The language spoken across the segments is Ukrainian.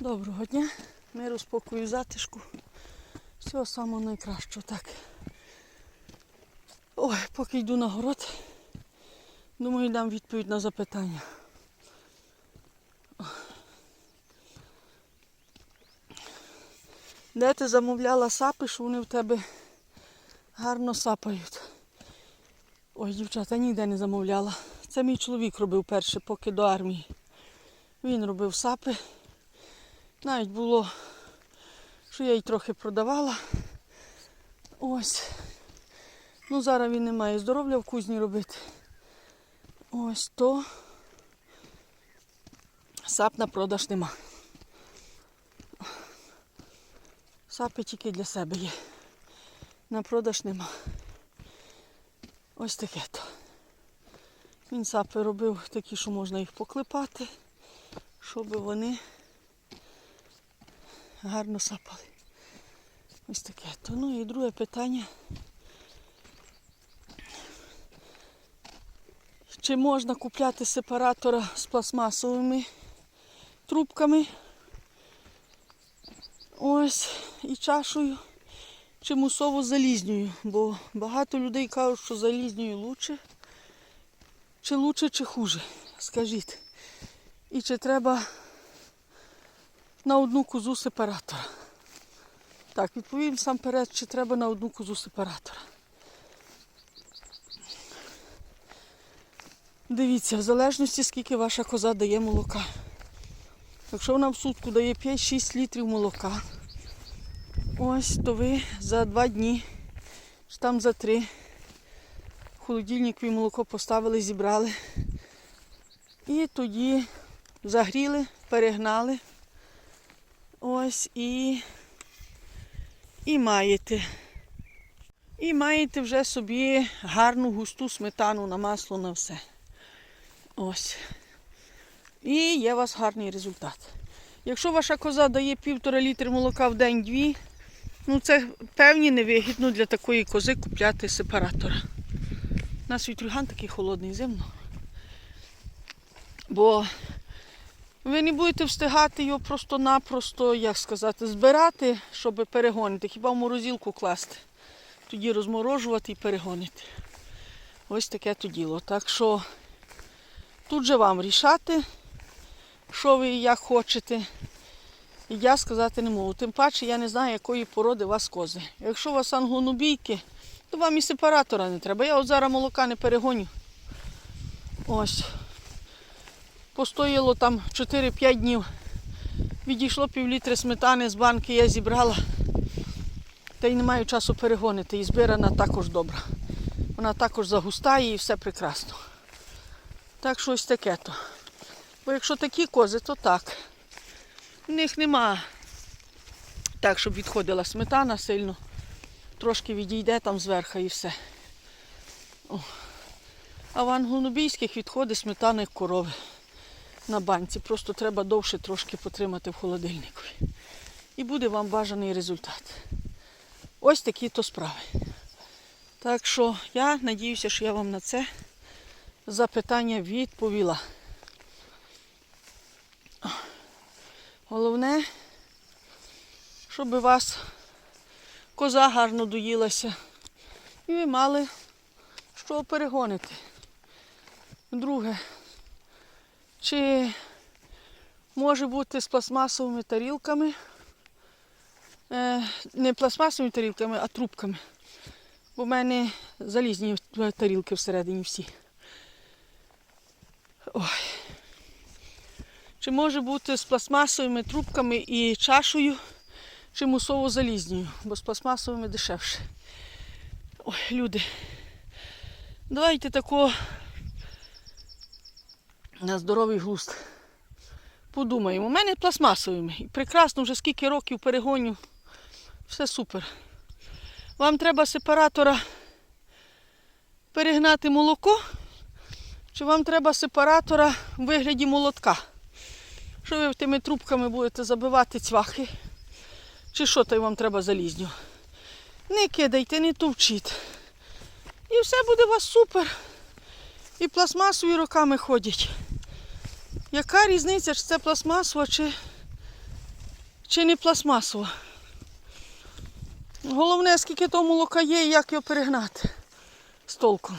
Доброго дня, миру, спокою, затишку. Всього самого найкращого. Так. Ой, поки йду на город, думаю, дам відповідь на запитання. Де ти замовляла сапи, що вони в тебе гарно сапають? Ой, дівчата, ніде не замовляла. Це мій чоловік робив перше, поки до армії. Він робив сапи. Навіть було, що я й трохи продавала. Ось. Ну, зараз він не має здоров'я в кузні робити. Ось то сап на продаж нема. Сапи тільки для себе є. На продаж нема. Ось таке то. Він сапи робив такі, що можна їх поклепати, щоб вони гарно сапали. Ось таке то. Ну і друге питання. Чи можна купляти сепаратора з пластмасовими трубками? Ось і чашою, чи мусово залізньою, бо багато людей кажуть, що залізньою лучше. Чи лучше, чи хуже? Скажіть. І чи треба на одну козу сепаратора? Так, відповім сам перед, чи треба на одну козу сепаратора. Дивіться, в залежності, скільки ваша коза дає молока. Якщо вона в сутку дає 5-6 літрів молока, ось, то ви за два дні, чи там за три, в холодильник ви молоко поставили, зібрали. І тоді загріли, перегнали. Ось і, і маєте. І маєте вже собі гарну густу сметану на масло на все. Ось. І є у вас гарний результат. Якщо ваша коза дає півтора літри молока в день-дві, ну це певні невигідно для такої кози купляти сепаратора. У нас вітрюган такий холодний зимно. Бо ви не будете встигати його просто-напросто, як сказати, збирати, щоб перегонити. Хіба в морозилку класти. Тоді розморожувати і перегонити. Ось таке то діло. Так що тут же вам рішати, що ви і як хочете. І я сказати не можу. Тим паче я не знаю, якої породи у вас кози. Якщо у вас англонубійки, то вам і сепаратора не треба. Я от зараз молока не перегоню. Ось. Постояло там 4-5 днів. Відійшло півлітри сметани з банки, я зібрала. Та й не маю часу перегонити. І збирана також добра. Вона також загустає і все прекрасно. Так що ось таке то. Бо якщо такі кози, то так. В них нема так, щоб відходила сметана сильно. Трошки відійде там зверху і все. О. А в англонубійських відходить сметана корови на банці. Просто треба довше трошки потримати в холодильнику. І буде вам бажаний результат. Ось такі то справи. Так що я надіюся, що я вам на це запитання відповіла. Головне, щоб у вас коза гарно доїлася. І ви мали що перегонити. Друге, чи може бути з пластмасовими тарілками, е, не пластмасовими тарілками, а трубками. Бо в мене залізні тарілки всередині всі. Ой. Чи може бути з пластмасовими трубками і чашею, чи мусово залізною, бо з пластмасовими дешевше. Ой, люди. Давайте тако на здоровий глузд. Подумаємо. У мене пластмасовими. І прекрасно, вже скільки років перегоню. Все супер. Вам треба сепаратора перегнати молоко, чи вам треба сепаратора в вигляді молотка? Що ви тими трубками будете забивати цвахи? Чи що то вам треба залізню? Не кидайте, не товчіть. І все буде у вас супер. І пластмасові роками ходять. Яка різниця, чи це пластмасова, чи чи не пластмасова. Головне, скільки того молока є і як його перегнати з толком,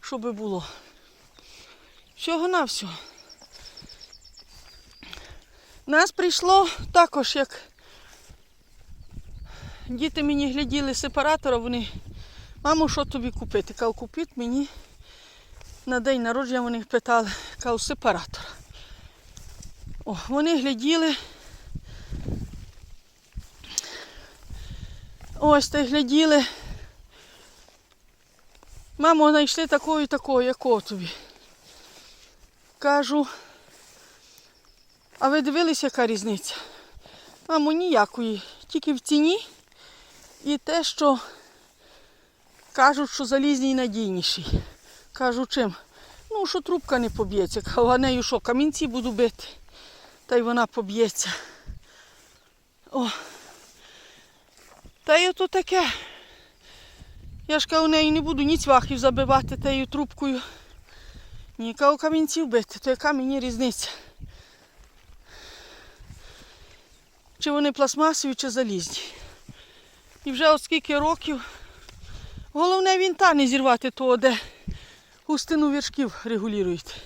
щоб було. Всього на всього. Нас прийшло також, як діти мені гляділи сепаратора, вони, мамо, що тобі купити? Кажу, купіть мені на день народження вони питали, кажу, сепаратор. О, вони гляділи. Ось та й гляділи. Мамо, знайшли такого і такого, якого тобі. Кажу, а ви дивилися, яка різниця? Мамо, ніякої. Тільки в ціні і те, що кажуть, що залізній надійніший. Кажу, чим? Ну, що трубка не поб'ється. А нею що, камінці буду бити, та й вона поб'ється. О. Та й ото таке. Я ж кажу, нею не буду ні цвяхів забивати тією трубкою. Ні, кажу, камінців бити, то яка мені різниця? Чи вони пластмасові, чи залізні. І вже от скільки років. Головне вінта не зірвати того, де густину віршків регулюють.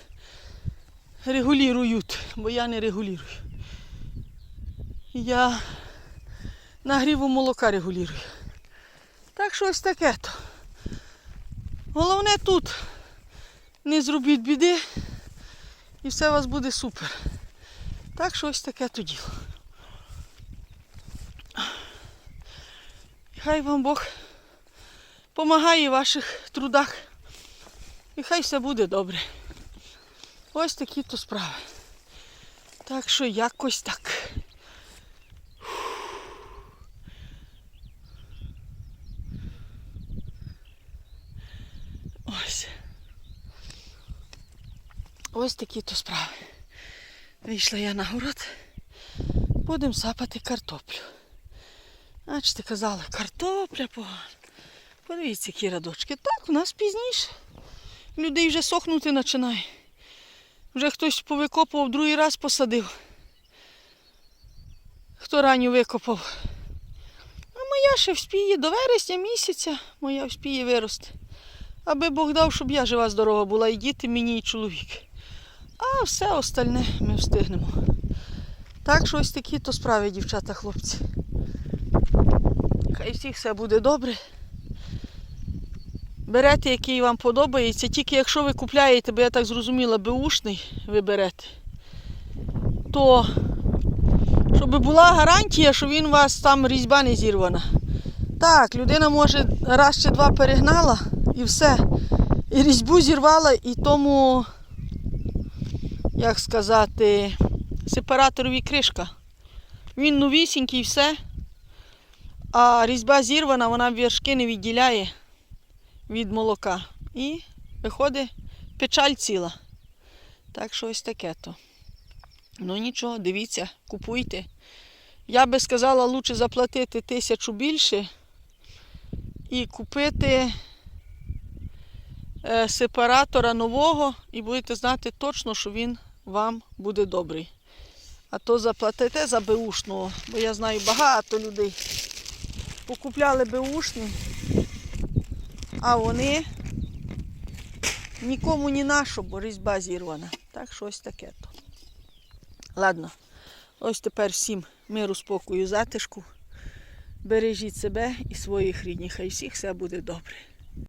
Регулюють, бо я не регулюю. Я нагріву молока регулюю. Так що ось таке то. Головне тут не зробіть біди і все у вас буде супер. Так що ось таке то діло. Хай вам Бог помагає в ваших трудах. І хай все буде добре. Ось такі то справи. Так що якось так. Ось. Ось такі то справи. Вийшла я на город. Будемо сапати картоплю. Бачите, казали, картопля погана. Подивіться, які радочки. Так, у нас пізніше. Людей вже сохнути починає. Вже хтось повикопував, другий раз посадив. Хто ранню викопав. А моя ще вспіє до вересня місяця, моя вспіє вирости. Аби Бог дав, щоб я жива здорова була, і діти мені, і чоловік. А все остальне ми встигнемо. Так що ось такі то справи, дівчата, хлопці. Хай всіх все буде добре. Берете, який вам подобається, тільки якщо ви купляєте, бо я так зрозуміла, беушний ви берете, то щоб була гарантія, що він у вас там різьба не зірвана. Так, людина може раз чи два перегнала і все. І різьбу зірвала, і тому, як сказати, сепараторові кришка. Він новісінький, все. А різьба зірвана, вона вершки не відділяє від молока. І виходить печаль ціла. Так що ось таке то. Ну нічого, дивіться, купуйте. Я би сказала, краще заплатити тисячу більше і купити е, сепаратора нового, і будете знати точно, що він вам буде добрий. А то заплатите за беушного, бо я знаю багато людей. Покупляли беушний, а вони нікому ні нашу, бо різьба зірвана. Так що ось таке то. Ладно, ось тепер всім миру, спокою, затишку. Бережіть себе і своїх рідних, хай всіх все буде добре.